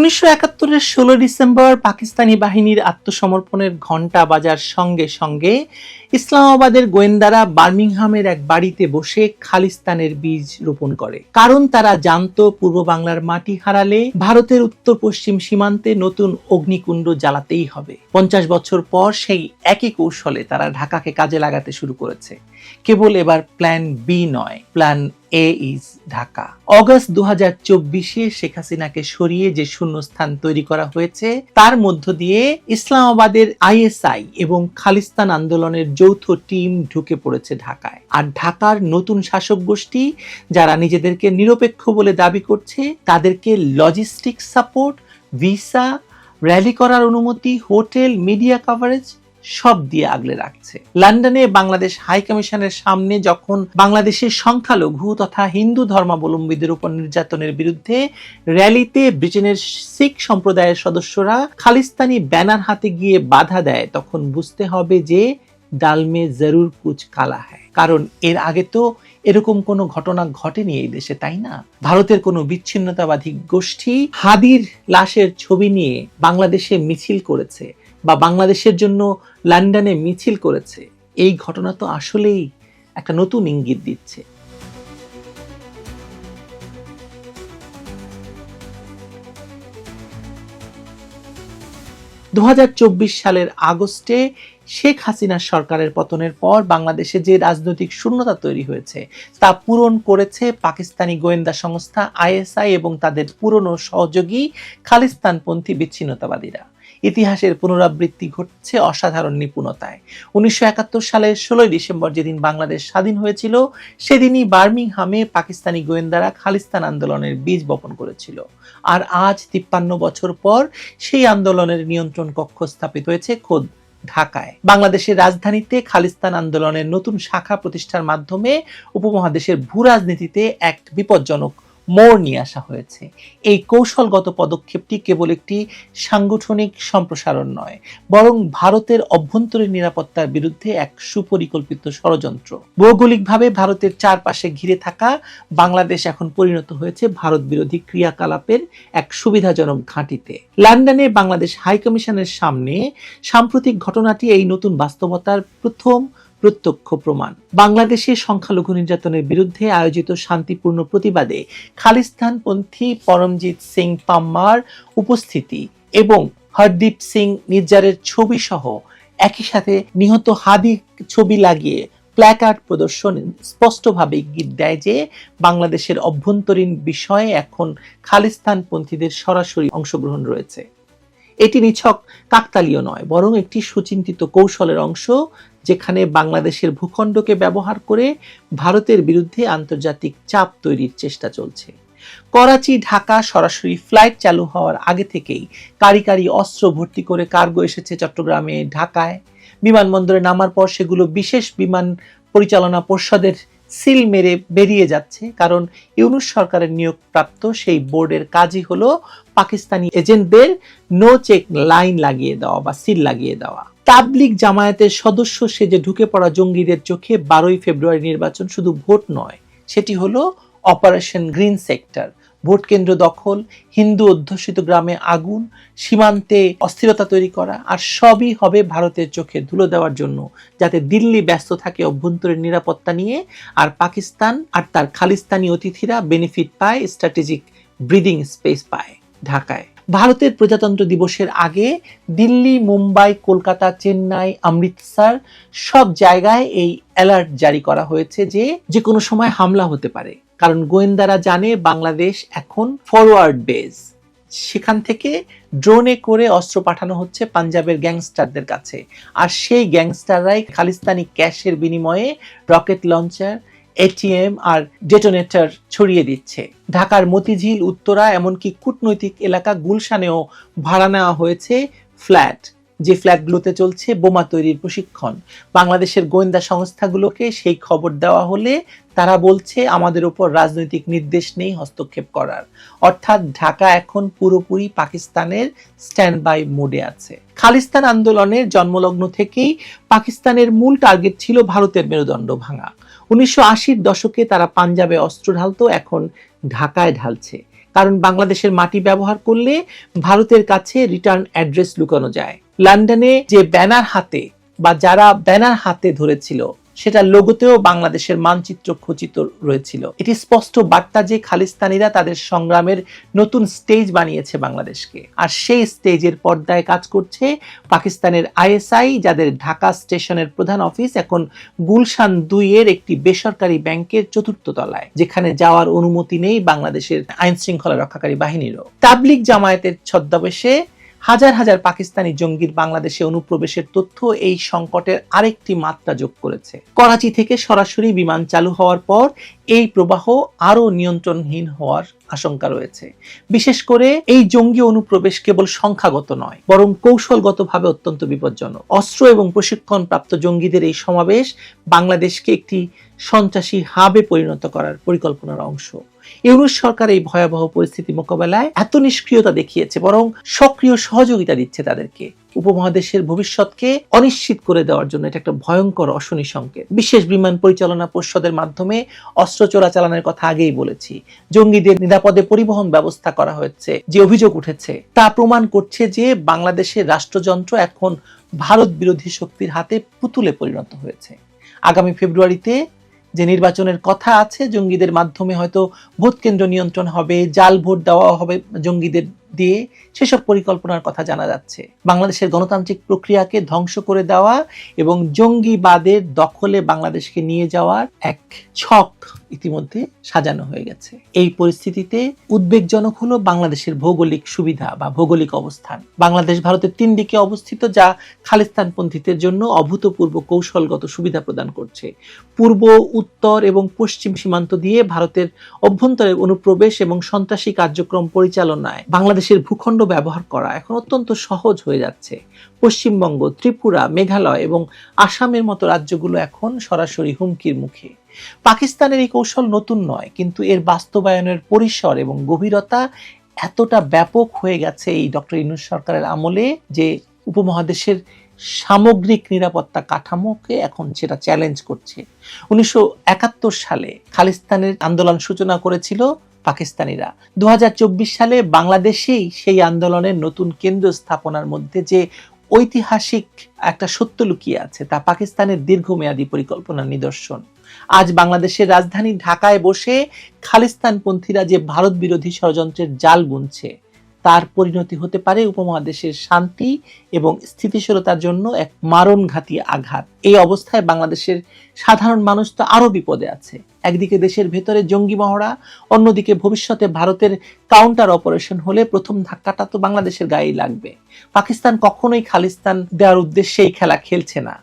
উনিশশো একাত্তরের ষোলো ডিসেম্বর পাকিস্তানি বাহিনীর আত্মসমর্পণের ঘণ্টা বাজার সঙ্গে সঙ্গে ইসলামাবাদের গোয়েন্দারা বার্মিংহামের এক বাড়িতে বসে খালিস্তানের বীজ রোপণ করে। কারণ তারা জানতো পূর্ব বাংলার মাটি হারালে ভারতের উত্তর পশ্চিম সীমান্তে নতুন অগ্নিকুণ্ড জ্বালাতেই হবে। পঞ্চাশ বছর পর সেই একই কৌশলে তারা ঢাকাকে কাজে লাগাতে শুরু করেছে। কেবল এবার প্ল্যান বি নয়, plan A is Dhaka August দু হাজার চব্বিশে শেখ হাসিনাকে সরিয়ে যে শূন্যস্থান তৈরি করা হয়েছে, তার মধ্য দিয়ে ইসলামাবাদের আইএসআই এবং খালিস্তান আন্দোলনের যৌথ টিম ঢুকে পড়েছে ঢাকায়। আর ঢাকার নতুন শাসক গোষ্ঠী, যারা নিজেদেরকে নিরপেক্ষ বলে দাবি করছে, তাদেরকে লজিস্টিক সাপোর্ট ভিসা র্যালি করার অনুমতি হোটেল মিডিয়া কভারেজ সব দিয়ে আগলে রাখছে। লন্ডনে বাংলাদেশ হাই কমিশনের সামনে যখন বাংলাদেশের সংখ্যালঘু তথা হিন্দু ধর্মাবলম্বীদের উপর নির্যাতনের বিরুদ্ধে র্যালিতে ব্রিটেনের শিখ সম্প্রদায়ের সদস্যরা খালিস্তানি ব্যানার হাতে গিয়ে বাধা দেয়, তখন বুঝতে হবে যে ডালমে জরুর কুচ কালা হয় কারণ এর আগে তো এরকম কোনো ঘটনা ঘটেনি এই দেশে, তাই না? ভারতের কোনো বিচ্ছিন্নতাবাদী গোষ্ঠী হাদির লাশের ছবি নিয়ে বাংলাদেশে মিছিল করেছে। বা বাংলাদেশের জন্য লন্ডনে মিছিল করেছে। এই ঘটনা তো আসলেই একটা নতুন ইঙ্গিত দিচ্ছে। দু হাজার চব্বিশ সালের আগস্টে শেখ হাসিনার সরকারের পতনের পর বাংলাদেশে যে রাজনৈতিক শূন্যতা তৈরি হয়েছে, তা পূরণ করেছে পাকিস্তানি গোয়েন্দা সংস্থা আইএসআই এবং তাদের পুরনো সহযোগী খালিস্তানপন্থী বিচ্ছিন্নতাবাদীরা। ইতিহাসের পুনরাবৃত্তি ঘটছে অসাধারণ নিপুণতায়। উনিশশো একাত্তর সালের ষোলোই ডিসেম্বর যেদিন বাংলাদেশ স্বাধীন হয়েছিল, সেদিনই বার্মিংহামে পাকিস্তানি গোয়েন্দারা খালিস্তান আন্দোলনের বীজ বপন করেছিল। আর আজ, তিপ্পান্ন বছর পর, সেই আন্দোলনের নিয়ন্ত্রণ কক্ষ স্থাপিত হয়েছে খোদ ঢাকায়। বাংলাদেশের রাজধানীতে খালিস্তান আন্দোলনের নতুন শাখা প্রতিষ্ঠার মাধ্যমে উপমহাদেশের ভূ রাজনীতিতে এক বিপজ্জনক মোড় নিয়ে আসা হয়েছে। এই কৌশলগত পদক্ষেপটি কেবল একটি সাংগঠনিক সম্প্রসারণ নয়, বরং ভারতের অভ্যন্তরীণ নিরাপত্তার বিরুদ্ধে এক সুপরিকল্পিত ষড়যন্ত্র। ভৌগোলিকভাবে ভারতের চারপাশে ঘিরে থাকা বাংলাদেশ এখন পরিণত হয়েছে ভারত বিরোধী ক্রিয়াকলাপের এক সুবিধাজনক ঘাঁটিতে। লন্ডনে বাংলাদেশ হাইকমিশনের সামনে সাম্প্রতিক ঘটনাটি এই নতুন বাস্তবতার প্রথম প্রত্যক্ষ প্রমাণ। বাংলাদেশের সংখ্যালঘু নির্যাতনের বিরুদ্ধে আয়োজিত শান্তিপূর্ণ প্রতিবাদে খালিস্তানপন্থী পরমজিৎ সিং পাম্মার উপস্থিতি এবং হরদীপ সিং নির্জারের ছবি সহ একই সাথে নিহত হাদি ছবি লাগিয়ে প্ল্যাকার্ড প্রদর্শন স্পষ্টভাবে ইঙ্গিত দেয় যে বাংলাদেশের অভ্যন্তরীণ বিষয়ে এখন খালিস্তানপন্থীদের সরাসরি অংশগ্রহণ রয়েছে। এটি নিছক কাকতালীয় নয়, বরং একটি সুচিন্তিত কৌশলের অংশ যেখানে বাংলাদেশের ভূখণ্ডকে ব্যবহার করে ভারতের বিরুদ্ধে আন্তর্জাতিক চাপ তৈরির চেষ্টা চলছে। করাচি, ঢাকা সরাসরি ফ্লাইট চালু হওয়ার আগে থেকেই কারি কারি অস্ত্র ভর্তি করে কার্গো এসেছে চট্টগ্রামে, ঢাকায়। বিমানবন্দরে নামার পর সেগুলো বিশেষ বিমান পরিচালনা পর্ষদের সিল মেরে বেরিয়ে যাচ্ছে, কারণ ইউনুস সরকারের নিয়োগপ্রাপ্ত সেই বোর্ডের কাজই হলো পাকিস্তানি এজেন্টদের নো চেক লাইন লাগিয়ে দেওয়া বা সিল লাগিয়ে দেওয়া। তাবলিক জামায়াতের সদস্য সে যে ঢুকে পড়া জঙ্গিদের চোখে বারোই ফেব্রুয়ারি নির্বাচন শুধু ভোট নয়, সেটি হলো অপারেশন গ্রিন সেক্টর ভোট কেন্দ্র দখল, হিন্দু অধ্যুষিত গ্রামে আগুন, সীমান্তে অস্থিরতা তৈরি করা, আর সবই হবে ভারতের চোখে ধুলো দেওয়ার জন্য, যাতে দিল্লি ব্যস্ত থাকে অভ্যন্তরীণ নিরাপত্তা নিয়ে, আর পাকিস্তান আর তার খালিস্তানি অতিথিরা বেনিফিট পায় স্ট্র্যাটেজিক ব্রিদিং স্পেস পায় ঢাকায়। ভারতের প্রজাতন্ত্র দিবসের আগে দিল্লি, মুম্বাই, কলকাতা, চেন্নাই, অমৃতসর সব জায়গায় এই অ্যালার্ট জারি করা হয়েছে যে যে কোনো সময় হামলা হতে পারে। কারণ গোয়েন্দারা জানে বাংলাদেশ এখন ফরওয়ার্ড বেস সেখান থেকে ড্রোনে করে অস্ত্র পাঠানো হচ্ছে পাঞ্জাবের গ্যাংস্টারদের কাছে। আর সেই গ্যাংস্টাররাই খালিস্তানি ক্যাশের বিনিময়ে রকেট লঞ্চার এটিএম আর ডেটোনেটর ছড়িয়ে দিচ্ছে। ঢাকার মতিঝিল, উত্তরা, এমনকি কূটনৈতিক এলাকা গুলশানেও ভাড়া নেওয়া হয়েছে ফ্ল্যাট। যে ফ্ল্যাটগুলোতে চলছে বোমা তৈরির প্রশিক্ষণ। বাংলাদেশের গোয়েন্দা সংস্থাগুলোকে সেই খবর দেওয়া হলে তারা বলছে আমাদের উপর রাজনৈতিক নির্দেশ নেই হস্তক্ষেপ করার। অর্থাৎ ঢাকা এখন পুরোপুরি পাকিস্তানের স্ট্যান্ড বাই মোডে আছে। খালিস্তান আন্দোলনের জন্মলগ্ন থেকেই পাকিস্তানের মূল টার্গেট ছিল ভারতের মেরুদণ্ড ভাঙা। উনিশশো আশির দশকে তারা পাঞ্জাবে অস্ত্র ঢালতো, এখন ঢাকায় ঢালছে। কারণ বাংলাদেশের মাটি ব্যবহার করলে ভারতের কাছে রিটার্ন অ্যাড্রেস লুকানো যায়। লন্ডনে যে ব্যানার হাতে বা যারা ব্যানার হাতে ধরেছিল সেটা লোগোতেও বাংলাদেশের মানচিত্র খচিত রয়েছিল। এটি স্পষ্ট বার্তা যে খালিস্তানিরা তাদের সংগ্রামের নতুন স্টেজ বানিয়েছে বাংলাদেশকে। আর সেই স্টেজের পর্দায় কাজ করছে পাকিস্তানের আইএসআই, যাদের ঢাকা স্টেশনের প্রধান অফিস এখন গুলশান দুইয়ের একটি বেসরকারি ব্যাংকের চতুর্থ তলায়, যেখানে যাওয়ার অনুমতি নেই বাংলাদেশের আইন শৃঙ্খলা রক্ষাকারী বাহিনীরও। তাবলিক জামায়াতের ছদ্মবেশে হাজার হাজার পাকিস্তানি জঙ্গির বাংলাদেশে অনুপ্রবেশের তথ্য এই সংকটের আরেকটি মাত্রা যোগ করেছে। করাচি থেকে সরাসরি বিমান চালু হওয়ার পর এই প্রবাহ আরও নিয়ন্ত্রণহীন হওয়ার আশঙ্কা রয়েছে। বিশেষ করে এই জঙ্গি অনুপ্রবেশ কেবল সংখ্যাগত নয়, বরং কৌশলগতভাবে অত্যন্ত বিপজ্জনক। অস্ত্র এবং প্রশিক্ষণ প্রাপ্ত জঙ্গিদের এই সমাবেশ বাংলাদেশকে একটি সন্ত্রাসী হাবে পরিণত করার পরিকল্পনার অংশ। ইউনুস সরকার এই ভয়াবহ পরিস্থিতি মোকাবেলায় এত নিষ্ক্রিয়তা দেখিয়েছে, বরং সক্রিয় সহযোগিতা দিচ্ছে তাদেরকে। উপমহাদেশের ভবিষ্যৎকে অনিশ্চিত করে দেওয়ার জন্য এটা একটা ভয়ঙ্কর অশনি সংকেত। বিশেষ বিমান পরিচালনা পরিষদের মাধ্যমে অস্ত্র চোরাচালানের কথা আগেই বলেছি। জঙ্গিদের নিরাপদে পরিবহন ব্যবস্থা করা হয়েছে, যে অভিযোগ উঠেছে, তা প্রমাণ করছে যে বাংলাদেশের রাষ্ট্রযন্ত্র এখন ভারত বিরোধী শক্তির হাতে পুতুলে পরিণত হয়েছে। আগামী ফেব্রুয়ারিতে যে নির্বাচনের কথা আছে, জঙ্গিদের মাধ্যমে হয়তো ভোট কেন্দ্র নিয়ন্ত্রণ হবে, জাল ভোট দেওয়া হবে জঙ্গিদের দিয়ে সেসব পরিকল্পনার কথা জানা যাচ্ছে। বাংলাদেশের গণতান্ত্রিক প্রক্রিয়াকে ধ্বংস করে দেওয়া এবং জঙ্গিবাদের দখলে বাংলাদেশকে নিয়ে যাওয়ার এক ছক ইতিমধ্যে সাজানো হয়ে গেছে। এই পরিস্থিতিতে উদ্বেগজনক হলো বাংলাদেশের ভৌগোলিক সুবিধা বা ভৌগোলিক অবস্থান। বাংলাদেশ ভারতের তিন দিকে অবস্থিত, যা খালিস্তানপন্থীদের জন্য অভূতপূর্ব কৌশলগত সুবিধা প্রদান করছে। পূর্ব, উত্তর এবং পশ্চিম সীমান্ত দিয়ে ভারতের অভ্যন্তরে অনুপ্রবেশ এবং সন্ত্রাসী কার্যক্রম পরিচালনায় বাংলাদেশের ভূখণ্ড ব্যবহার করা এখন অত্যন্ত সহজ হয়ে যাচ্ছে। পশ্চিমবঙ্গ, ত্রিপুরা, মেঘালয় এবং আসামের মতো রাজ্যগুলো এখন সরাসরি হুমকির মুখে। পাকিস্তানের এই কৌশল নতুন নয়, কিন্তু এর বাস্তবায়নের পরিসর এবং গভীরতা এতটা ব্যাপক হয়ে গেছে এই ডক্টর ইনুস সরকারের আমলে যে উপমহাদেশের সামগ্রিক নিরাপত্তা কাঠামোকে এখন সেটা চ্যালেঞ্জ করছে। উনিশশো একাত্তর সালে খালিস্তানের আন্দোলন সূচনা করেছিল পাকিস্তানিরা। দু সালে বাংলাদেশেই সেই আন্দোলনের নতুন কেন্দ্র স্থাপনার মধ্যে যে ঐতিহাসিক একটা সত্য লুকিয়ে আছে, তা পাকিস্তানের দীর্ঘমেয়াদী পরিকল্পনার নিদর্শন। আজ বাংলাদেশের রাজধানী ঢাকায় বসে খালিস্তানপন্থীরা যে ভারত বিরোধী ষড়যন্ত্রের জাল বুনছে তার পরিণতি হতে পারে উপমহাদেশের শান্তি এবং স্থিতিশীলতার জন্য এক মারণঘাতী আঘাত। এই অবস্থায় বাংলাদেশের সাধারণ মানুষ তো আরও বিপদে আছে। একদিকে দেশের ভেতরে জঙ্গি মহড়া, অন্যদিকে ভবিষ্যতে ভারতের কাউন্টার অপারেশন হলে প্রথম ধাক্কাটা তো বাংলাদেশের গায়েই লাগবে। পাকিস্তান কখনোই খালিস্তান দেওয়ার উদ্দেশ্যে এই খেলা খেলছে না।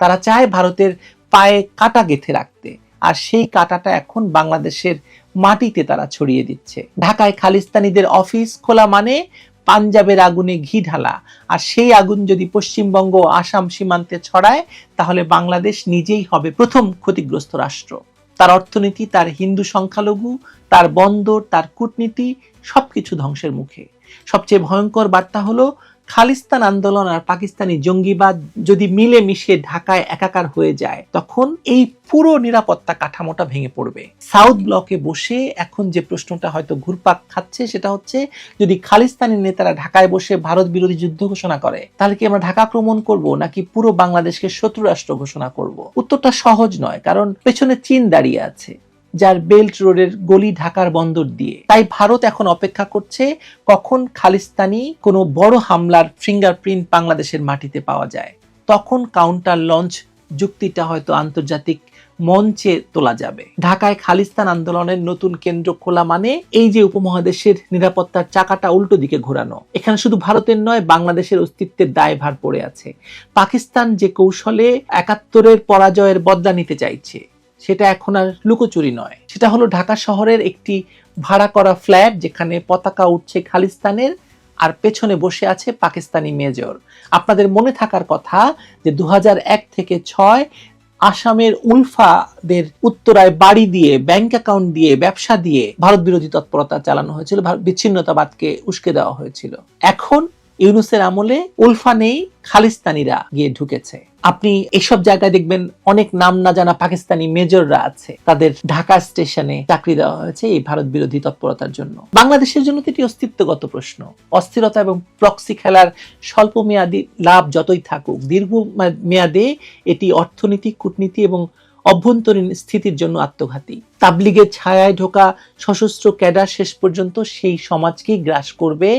তারা চায় ভারতের পায়ে কাটা গেথে রাখতে। আর সেই কাটাটা এখন বাংলাদেশের মাটিতে তারা ছড়িয়ে দিচ্ছে। ঢাকায় খালিস্তানিদের অফিস খোলা মানে পাঞ্জাবের আগুনে ঘি ঢালা। আর সেই আগুন যদি পশ্চিমবঙ্গ আসাম সীমান্তে ছড়ায়, তাহলে বাংলাদেশ নিজেই হবে প্রথম ক্ষতিগ্রস্ত রাষ্ট্র। তার অর্থনীতি, তার হিন্দু সংখ্যালঘু, তার বন্দর, তার কূটনীতি, সবকিছু ধ্বংসের মুখে। সবচেয়ে ভয়ঙ্কর বার্তা হলো খালিস্তান আন্দোলন আর পাকিস্তানি জঙ্গিবাদ যদি মিলে মিশে ঢাকায় একাকার হয়ে যায়, তখন এই পুরো নিরাপত্তা কাঠামোটা ভেঙে পড়বে। সাউথ ব্লকে বসে এখন যে প্রশ্নটা হয়তো ঘুরপাক খাচ্ছে, সেটা হচ্ছে যদি খালিস্তানি নেতারা ঢাকায় বসে ভারত বিরোধী যুদ্ধ ঘোষণা করে, তাহলে কি আমরা ঢাকা আক্রমণ করব নাকি পুরো বাংলাদেশকে শত্রু রাষ্ট্র ঘোষণা করব? উত্তরটা সহজ নয়, কারণ পেছনে চীন দাঁড়িয়ে আছে। যার বেল্ট রোডের গলি ঢাকার বন্দর দিয়ে। তাই ভারত এখন অপেক্ষা করছে কখন খালিস্তানি কোনো বড় হামলার ফিঙ্গারপ্রিন্ট বাংলাদেশের মাটিতে পাওয়া যায়। তখন কাউন্টার লঞ্চ যুক্তিটা হয়তো আন্তর্জাতিক মঞ্চে তোলা যাবে। ঢাকায় খালিস্তান আন্দোলনের নতুন কেন্দ্র খোলা মানে এই যে উপমহাদেশের নিরাপত্তার চাকাটা উল্টো দিকে ঘোরানো। এখানে শুধু ভারতের নয়, বাংলাদেশের অস্তিত্বের দায়ভার পড়ে আছে। পাকিস্তান যে কৌশলে একাত্তরের পরাজয়ের বদলা নিতে চাইছে। সেটা এখন আর লুকোচুরি নয়। সেটা হলো ঢাকা শহরের একটি ভাড়া করা ফ্ল্যাট যেখানে পতাকা উঠছে খালিস্তানের আর পেছনে বসে আছে পাকিস্তানি মেজর। আপনাদের মনে থাকার কথা যে দু হাজার এক থেকে ছয় আসামের উলফাদের উত্তরায় বাড়ি দিয়ে, ব্যাংক অ্যাকাউন্ট দিয়ে, ব্যবসা দিয়ে ভারত বিরোধী তৎপরতা চালানো হয়েছিল বিচ্ছিন্নতাবাদকে উস্কে দেওয়া হয়েছিল। এখন ইউনুসের আমলে উলফা নেই খালিস্তানিরা গিয়ে ঢুকেছে। আপনি এসব জায়গায় দেখবেন অনেক নাম না জানা পাকিস্তানি মেজররা আছে। তাদের ঢাকা স্টেশনে চাকরি দেওয়া হয়েছে এই ভারত বিরোধী তৎপরতার জন্য। বাংলাদেশের জন্য তো এটি অস্তিত্বগত প্রশ্ন। অস্থিরতা এবং প্রক্সি খেলার স্বল্প মেয়াদী লাভ যতই থাকুক দীর্ঘ মেয়াদে এটি অর্থনীতি, কূটনীতি এবং অভ্যন্তরীণ স্থিতির জন্য আত্মঘাতী। তাবলিগের ছায়ায় ঢোকা সশস্ত্র ক্যাডার শেষ পর্যন্ত সেই সমাজকেই গ্রাস করবে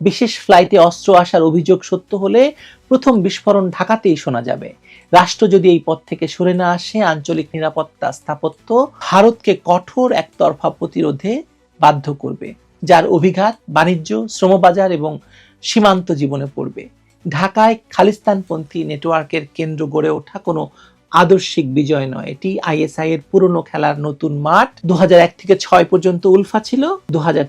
বিশেষ ফ্লাইটে অস্ত্র আসার অভিযোগ সত্য হলে প্রথম বিস্ফোরণ ঢাকাতেই শোনা যাবে। রাষ্ট্র যদি এই পথ থেকে সরে না আসে, আঞ্চলিক নিরাপত্তা স্থাপত্য ভারতকে কঠোর একতরফা প্রতিরোধে বাধ্য করবে, যার অভিঘাত বাণিজ্য, শ্রমবাজার এবং সীমান্ত জীবনে পড়বে। ঢাকায় খালিস্তানপন্থী নেটওয়ার্কের কেন্দ্র গড়ে ওঠা কোনো আদর্শিক বিজয় নয়। এটি আইএসআই এর পুরনো খেলার নতুন মাঠ। দু থেকে ছয় পর্যন্ত উলফা ছিল। দু হাজার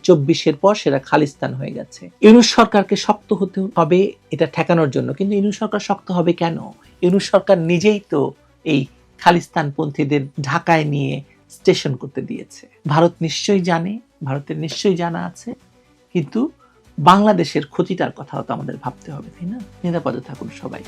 পর সেটা খালিস্তান হয়ে গেছে। ইউনুস সরকারকে শক্ত হতে হবে এটা ঠেকানোর জন্য। কিন্তু ইউনুস সরকার শক্ত হবে কেন? ইউনুস সরকার নিজেই তো এই খালিস্তানপন্থীদের ঢাকায় নিয়ে স্টেশন করতে দিয়েছে। ভারত নিশ্চয়ই জানে, ভারতের নিশ্চয়ই জানা আছে। কিন্তু বাংলাদেশের ক্ষতিটার কথাও তো আমাদের ভাবতে হবে, তাই না? নিরাপদে থাকুন সবাই।